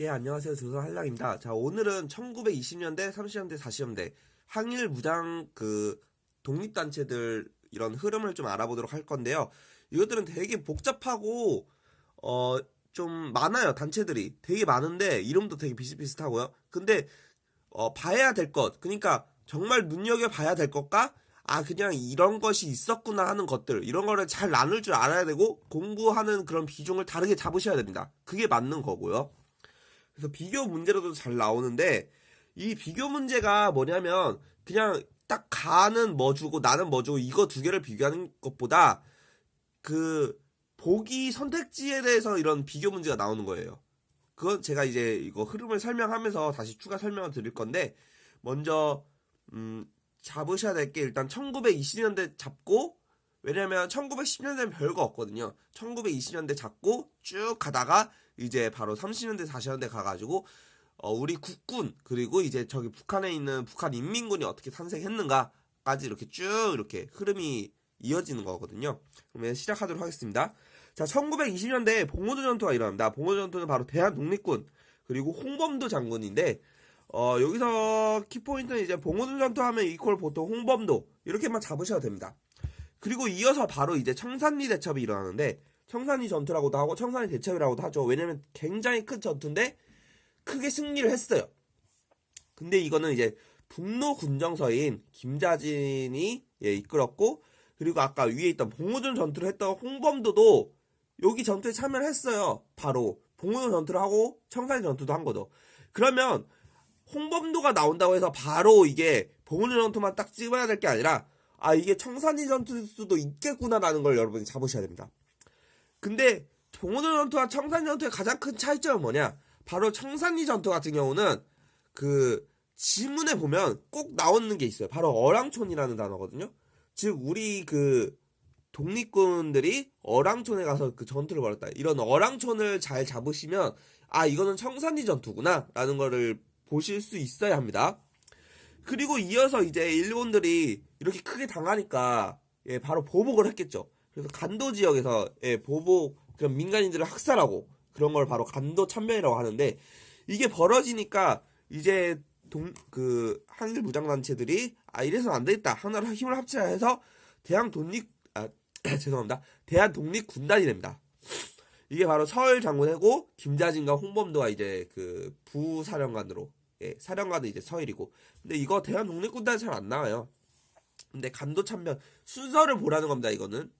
예, 안녕하세요. 조선 한량입니다. 자, 오늘은 1920년대, 30년대, 40년대 항일 무장 그 독립단체들 이런 흐름을 좀 알아보도록 할 건데요. 이것들은 되게 복잡하고 어, 좀 많아요. 단체들이 되게 많은데 이름도 되게 비슷비슷하고요. 근데 어, 봐야 될 것, 그러니까 정말 눈여겨 봐야 될 것과 아 그냥 이런 것이 있었구나 하는 것들 이런 거를 잘 나눌 줄 알아야 되고 공부하는 그런 비중을 다르게 잡으셔야 됩니다. 그게 맞는 거고요. 그래서 비교 문제로도 잘 나오는데 이 비교 문제가 뭐냐면 그냥 딱 가는 뭐 주고 나는 뭐 주고 이거 두 개를 비교하는 것보다 그 보기 선택지에 대해서 이런 비교 문제가 나오는 거예요. 그건 제가 이제 이거 흐름을 설명하면서 다시 추가 설명을 드릴 건데 먼저 음 잡으셔야 될 게 일단 1920년대 잡고 왜냐면 1910년대는 별거 없거든요. 1920년대 잡고 쭉 가다가 이제 바로 30년대 40년대 가가지고 어, 우리 국군 그리고 이제 저기 북한에 있는 북한 인민군이 어떻게 탄생했는가까지 이렇게 쭉 이렇게 흐름이 이어지는 거거든요. 그러면 시작하도록 하겠습니다. 자, 1920년대에 봉오도 전투가 일어납니다. 봉오도 전투는 바로 대한 독립군 그리고 홍범도 장군인데 어, 여기서 키포인트는 이제 봉오도 전투 하면 이퀄 보통 홍범도 이렇게만 잡으셔도 됩니다. 그리고 이어서 바로 이제 청산리 대첩이 일어나는데 청산리 전투라고도 하고 청산리 대첩이라고도 하죠. 왜냐면 굉장히 큰 전투인데 크게 승리를 했어요. 근데 이거는 이제 북로 군정서인 김자진이 예, 이끌었고 그리고 아까 위에 있던 봉오전 전투를 했던 홍범도도 여기 전투에 참여를 했어요. 바로 봉오전 전투를 하고 청산리 전투도 한 거죠. 그러면 홍범도가 나온다고 해서 바로 이게 봉오전 전투만 딱 찍어야 될 게 아니라 아 이게 청산리 전투일 수도 있겠구나라는 걸 여러분이 잡으셔야 됩니다. 근데 봉오전 전투와 청산리 전투의 가장 큰 차이점은 뭐냐? 바로 청산리 전투 같은 경우는 그 지문에 보면 꼭 나오는 게 있어요. 바로 어랑촌이라는 단어거든요. 즉 우리 그 독립군들이 어랑촌에 가서 그 전투를 벌였다. 이런 어랑촌을 잘 잡으시면 아 이거는 청산리 전투구나라는 거를 보실 수 있어야 합니다. 그리고 이어서 이제 일본들이 이렇게 크게 당하니까 예, 바로 보복을 했겠죠. 그래서 간도 지역에서 예, 보복 그런 민간인들을 학살하고 그런 걸 바로 간도 참변이라고 하는데 이게 벌어지니까 이제 동 그 한일 무장 단체들이 아 이래서는 안 되겠다 하나로 힘을 합치자 해서 대한 독립 아 죄송합니다 대한 독립 군단이 됩니다. 이게 바로 서울 장군이고 김자진과 홍범도가 이제 그 부사령관으로 예, 사령관은 이제 서일이고 근데 이거 대한 독립군단이 잘 안 나와요. 근데 간도 참변 순서를 보라는 겁니다. 이거는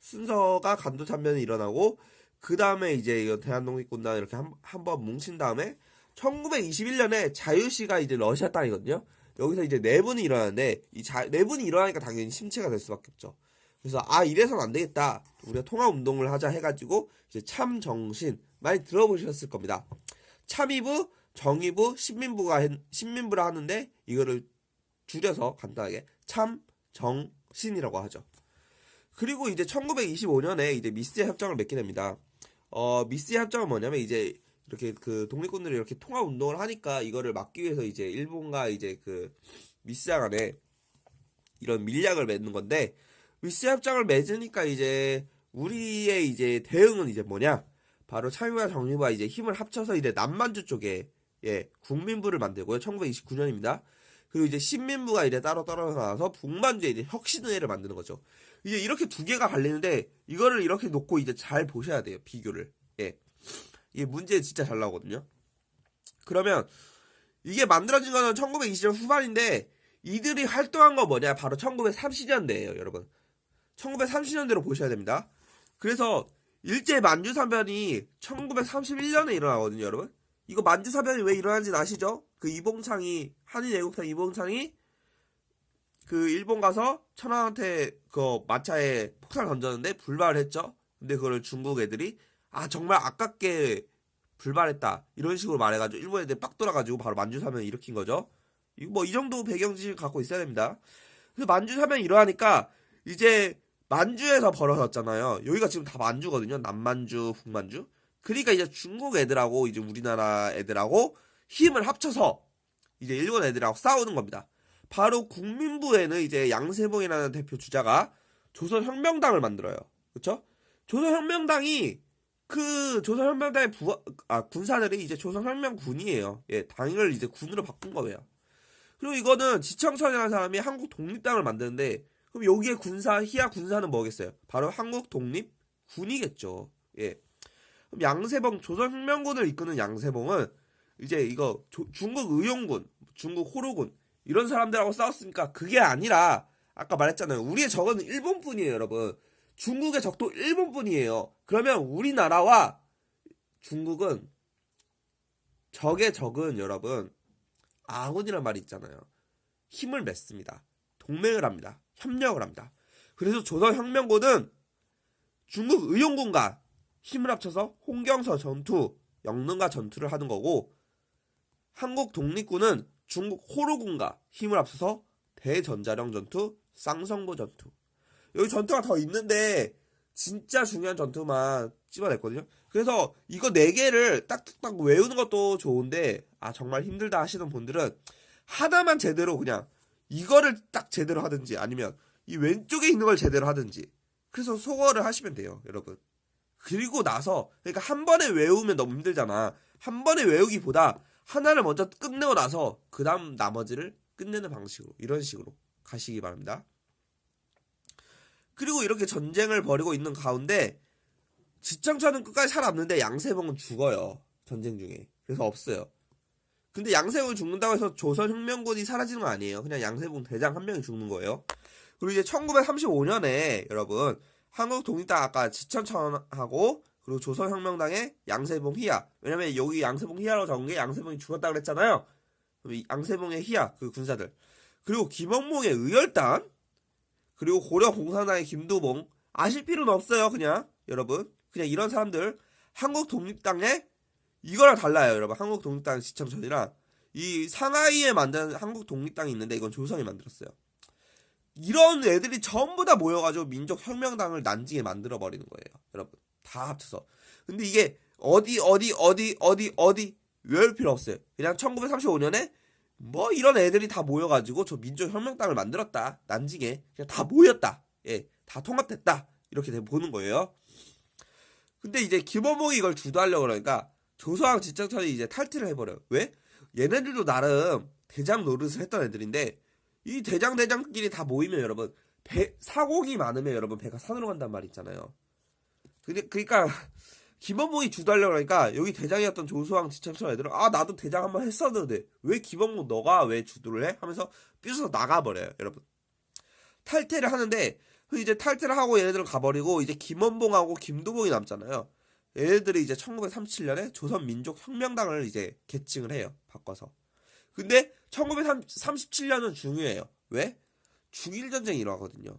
순서가 간도 참변이 일어나고 그 다음에 이제 이거 대한독립군단 이렇게 한, 한번 뭉친 다음에 1921년에 자유시가 이제 러시아 땅이거든요. 여기서 이제 내분이 일어나는데 이 자, 내분이 일어나니까 당연히 심체가 될 수밖에 없죠. 그래서 아 이래선 안 되겠다. 우리가 통합 운동을 하자 해가지고 이제 참 정신 많이 들어보셨을 겁니다. 참의부, 정의부, 신민부가 했- 신민부라 하는데 이거를 줄여서 간단하게 참 정신이라고 하죠. 그리고 이제 1925년에 이제 미스의 협정을 맺게 됩니다. 어, 미스의 협정은 뭐냐면 이제 이렇게 그 독립군들이 이렇게 통합 운동을 하니까 이거를 막기 위해서 이제 일본과 이제 그 미스야 간에 이런 밀약을 맺는 건데 미스 협정을 맺으니까 이제 우리의 이제 대응은 이제 뭐냐? 바로 참여와 정의부가 이제 힘을 합쳐서 이제 남만주 쪽에 예, 국민부를 만들고요. 1929년입니다. 그리고 이제 신민부가 이제 따로 떨어져 나와서 북만주에 이제 혁신의회를 만드는 거죠. 이제 이렇게 두 개가 갈리는데 이거를 이렇게 놓고 이제 잘 보셔야 돼요. 비교를. 예. 이게 문제 진짜 잘 나오거든요. 그러면 이게 만들어진 거는 1920년 후반인데 이들이 활동한 거 뭐냐? 바로 1930년대예요, 여러분. 1930년대로 보셔야 됩니다. 그래서 일제 만주사변이 1931년에 일어나거든요, 여러분. 이거 만주사변이 왜 일어난지 아시죠? 그 이봉창이 한일 애국사 이봉창이 그 일본 가서 천황한테 그 마차에 폭탄을 던졌는데 불발을 했죠. 근데 그거를 중국 애들이 아 정말 아깝게 불발했다 이런 식으로 말해가지고 일본 애들 빡 돌아가지고 바로 만주사변 일으킨 거죠. 이거 뭐이 정도 배경지식 갖고 있어야 됩니다. 그래서 만주사변 일어나니까 이제 만주에서 벌어졌잖아요. 여기가 지금 다 만주거든요. 남만주, 북만주. 그러니까 이제 중국 애들하고 이제 우리나라 애들하고 힘을 합쳐서 이제 일본 애들하고 싸우는 겁니다. 바로 국민부에는 이제 양세봉이라는 대표 주자가 조선혁명당을 만들어요. 그쵸? 조선혁명당이 그 조선혁명당의 부, 아, 군사들이 이제 조선혁명군이에요. 예, 당을 이제 군으로 바꾼 거예요. 그리고 이거는 지청천이라는 사람이 한국 독립당을 만드는데, 그럼 여기에 군사, 희야 군사는 뭐겠어요? 바로 한국 독립군이겠죠. 예. 그럼 양세봉, 조선혁명군을 이끄는 양세봉은 이제 이거 조- 중국 의용군, 중국 호로군, 이런 사람들하고 싸웠으니까 그게 아니라, 아까 말했잖아요. 우리의 적은 일본뿐이에요, 여러분. 중국의 적도 일본뿐이에요. 그러면 우리나라와 중국은 적의 적은 여러분 아군이란 말이 있잖아요. 힘을 맺습니다. 동맹을 합니다. 협력을 합니다. 그래서 조선혁명군은 중국 의용군과 힘을 합쳐서 홍경서 전투, 영릉가 전투를 하는 거고 한국 독립군은 중국 호로군과 힘을 합쳐서 대전자령 전투, 쌍성보 전투 여기 전투가 더 있는데 진짜 중요한 전투만 찝어냈거든요. 그래서 이거 네 개를 딱딱딱 외우는 것도 좋은데 아 정말 힘들다 하시는 분들은 하나만 제대로 그냥 이거를 딱 제대로 하든지 아니면 이 왼쪽에 있는 걸 제대로 하든지 그래서 소거를 하시면 돼요, 여러분. 그리고 나서 그러니까 한 번에 외우면 너무 힘들잖아. 한 번에 외우기보다 하나를 먼저 끝내고 나서 그 다음 나머지를 끝내는 방식으로 이런 식으로 가시기 바랍니다. 그리고 이렇게 전쟁을 벌이고 있는 가운데 지청천은 끝까지 살아남는데 양세봉은 죽어요. 전쟁 중에. 그래서 없어요. 근데 양세봉이 죽는다고 해서 조선혁명군이 사라지는 거 아니에요. 그냥 양세봉 대장 한 명이 죽는 거예요. 그리고 이제 1935년에 여러분 한국 독립당 아까 지청천하고 그리고 조선혁명당의 양세봉 희야. 왜냐면 여기 양세봉 희야로 적은 게 양세봉이 죽었다 그랬잖아요. 양세봉의 희야 그 군사들. 그리고 김영몽의 의열단 그리고 고려 공산당의 김두봉. 아실 필요는 없어요 그냥. 여러분. 그냥 이런 사람들. 한국 독립당에 이거랑 달라요 여러분. 한국 독립당 지청 전이랑. 이 상하이에 만든 한국 독립당이 있는데 이건 조선이 만들었어요. 이런 애들이 전부 다 모여가지고 민족혁명당을 난징에 만들어 버리는 거예요 여러분 다 합쳐서. 근데 이게 어디 어디 어디 어디 어디 외울 필요 없어요. 그냥 1935년에 뭐 이런 애들이 다 모여가지고 저 민족혁명당을 만들었다. 난징에 그냥 다 모였다. 예 다 통합됐다. 이렇게 돼 보는 거예요. 근데 이제 김원봉이 이걸 주도하려고 그러니까 조서왕 지청천이 이제 탈퇴를 해버려요. 왜? 얘네들도 나름 대장 노릇을 했던 애들인데 이 대장 대장끼리 다 모이면 여러분 배 사공이 많으면 여러분 배가 산으로 간단 말 있잖아요 그러니까 김원봉이 주도하려고 그러니까 여기 대장이었던 조수왕 지청천 애들은 아 나도 대장 한번 했었는데 왜 김원봉 너가 왜 주도를 해? 하면서 삐져서 나가버려요 여러분. 탈퇴를 하는데 그 이제 탈퇴를 하고 얘네들은 가버리고 이제 김원봉하고 김두봉이 남잖아요. 얘네들이 이제 1937년에 조선민족혁명당을 이제 개칭을 해요 바꿔서. 근데 1937년은 중요해요. 왜? 중일전쟁이 일어나거든요.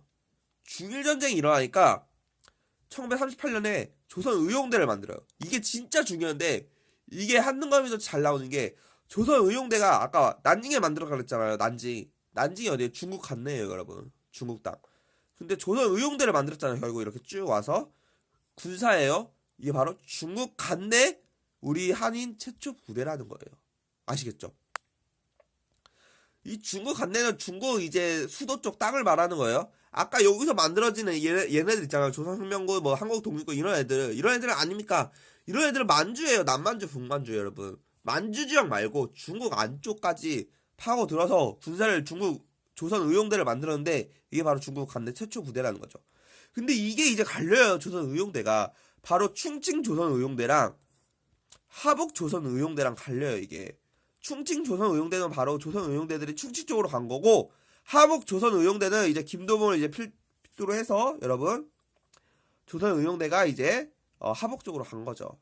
중일전쟁이 일어나니까 1938년에 조선 의용대를 만들어요. 이게 진짜 중요한데 이게 한능감에서 잘 나오는 게 조선 의용대가 아까 난징에 만들어 그랬잖아요. 난징. 난징이 어디에 중국 갔네요, 여러분. 중국 땅. 근데 조선 의용대를 만들었잖아요. 결국 이렇게 쭉 와서 군사예요. 이게 바로 중국 간내 우리 한인 최초 부대라는 거예요. 아시겠죠? 이 중국 간내는 중국 이제 수도 쪽 땅을 말하는 거예요. 아까 여기서 만들어지는 얘네, 얘네들 있잖아요. 조선혁명군, 뭐 한국 독립군 이런 애들, 이런 애들은 아닙니까? 이런 애들은 만주예요. 남만주, 북만주 여러분. 만주 지역 말고 중국 안쪽까지 파고 들어서 군사를 중국 조선 의용대를 만들었는데 이게 바로 중국 간내 최초 부대라는 거죠. 근데 이게 이제 갈려요. 조선 의용대가 바로 충칭 조선 의용대랑 하북 조선 의용대랑 갈려요. 이게 충칭 조선 의용대는 바로 조선 의용대들이 충칭 쪽으로 간 거고 하북 조선 의용대는 이제 김도봉을 이제 필두로 해서 여러분 조선 의용대가 이제 어, 하북 쪽으로 간 거죠.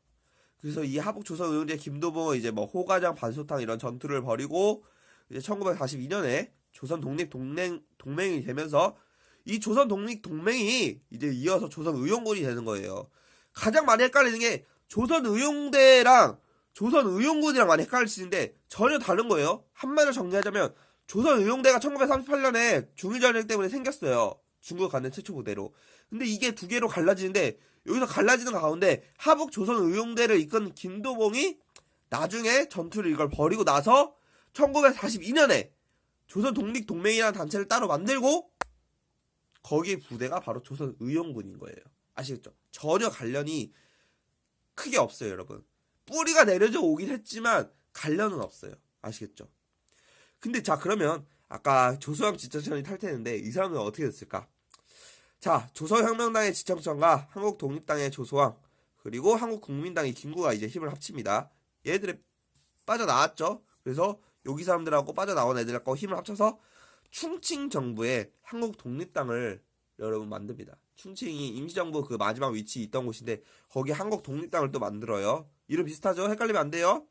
그래서 이 하북 조선 의용대 김도봉은 이제 뭐 호가장 반소탕 이런 전투를 벌이고 이제 1942년에 조선 독립 동맹 동맹이 되면서 이 조선 독립 동맹이 이제 이어서 조선 의용군이 되는 거예요. 가장 많이 헷갈리는 게 조선 의용대랑 조선 의용군이랑 많이 헷갈리시는데 전혀 다른 거예요. 한마디로 정리하자면 조선 의용대가 1938년에 중일전쟁 때문에 생겼어요. 중국 간내 최초 부대로. 근데 이게 두 개로 갈라지는데 여기서 갈라지는 가운데 하북 조선 의용대를 이끈 김도봉이 나중에 전투를 이걸 벌이고 나서 1942년에 조선 독립 동맹이라는 단체를 따로 만들고 거기 부대가 바로 조선 의용군인 거예요. 아시겠죠? 전혀 관련이 크게 없어요, 여러분. 뿌리가 내려져 오긴 했지만 관련은 없어요. 아시겠죠? 근데 자 그러면 아까 조소왕 지청천이 탈퇴했는데 이 사람은 어떻게 됐을까? 자 조선혁명당의 지청천과 한국독립당의 조소왕 그리고 한국국민당의 김구가 이제 힘을 합칩니다. 얘들이 빠져나왔죠. 그래서 여기 사람들하고 빠져나온 애들하고 힘을 합쳐서 충칭 정부의 한국 독립당을 여러분 만듭니다. 충칭이 임시정부 그 마지막 위치 있던 곳인데 거기 한국 독립당을 또 만들어요. 이름 비슷하죠? 헷갈리면 안 돼요.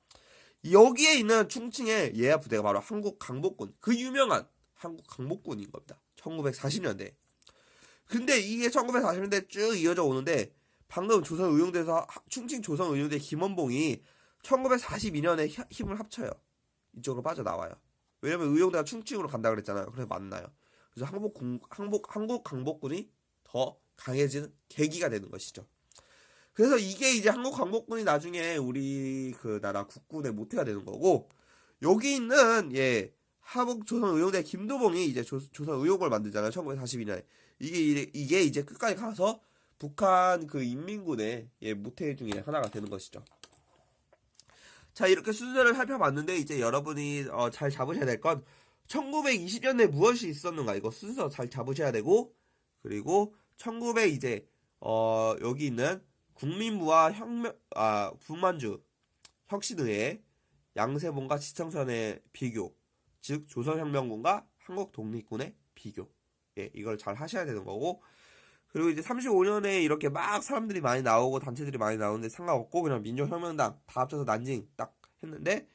여기에 있는 충칭의 예하 부대가 바로 한국 강복군 그 유명한 한국 강복군인 겁니다. 1940년대. 근데 이게 1940년대 쭉 이어져 오는데 방금 조선 의용대에서 하- 충칭 조선 의용대 김원봉이 1942년에 힘을 합쳐요. 이쪽으로 빠져나와요. 왜냐면 의용대가 충칭으로 간다 그랬잖아요. 그래서 만나요. 그래서 한국 군- 한국 한국 강복군이 더 강해지는 계기가 되는 것이죠. 그래서 이게 이제 한국 강복군이 나중에 우리 그 나라 국군의 모태가 되는 거고 여기 있는 예 하북 조선 의용대 김도봉이 이제 조, 조선 의용을 만들잖아요. 1942년에 이게 이게 이제 끝까지 가서 북한 그 인민군의 예 모태 중에 하나가 되는 것이죠. 자 이렇게 순서를 살펴봤는데 이제 여러분이 어, 잘 잡으셔야 될 건 1920년대 무엇이 있었는가 이거 순서 잘 잡으셔야 되고 그리고 1900 이제 어 여기 있는 국민부와 혁명 아 북만주 혁신의회 양세봉과 지청선의 비교 즉 조선혁명군과 한국 독립군의 비교. 예 이걸 잘 하셔야 되는 거고. 그리고 이제 35년에 이렇게 막 사람들이 많이 나오고 단체들이 많이 나오는데 상관없고 그냥 민족혁명당 다 합쳐서 난징 딱 했는데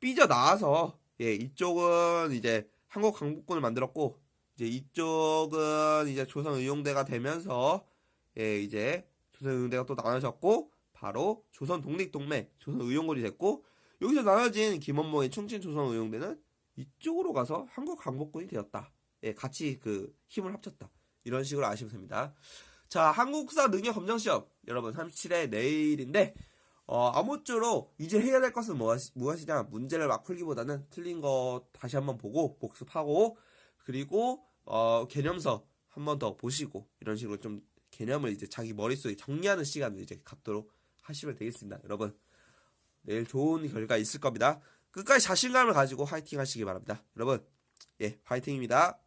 삐져 나와서 예 이쪽은 이제 한국 강북군을 만들었고 이제 이쪽은 이제 조선 의용대가 되면서 예 이제 조선의용대가 또 나눠졌고 바로 조선 독립동맹 조선의용군이 됐고 여기서 나눠진 김원봉의 충칭 조선의용대는 이쪽으로 가서 한국 강복군이 되었다. 예 같이 그 힘을 합쳤다. 이런 식으로 아시면 됩니다. 자, 한국사 능력 검정 시험 여러분 37회 내일인데 어, 아무쪼록 이제 해야 될 것은 무엇이, 무엇이냐 문제를 막 풀기보다는 틀린 거 다시 한번 보고 복습하고 그리고 어, 개념서 한번 더 보시고 이런 식으로 좀 개념을 이제 자기 머릿속에 정리하는 시간을 이제 갖도록 하시면 되겠습니다. 여러분 내일 좋은 결과 있을 겁니다. 끝까지 자신감을 가지고 화이팅 하시기 바랍니다. 여러분 예 화이팅입니다.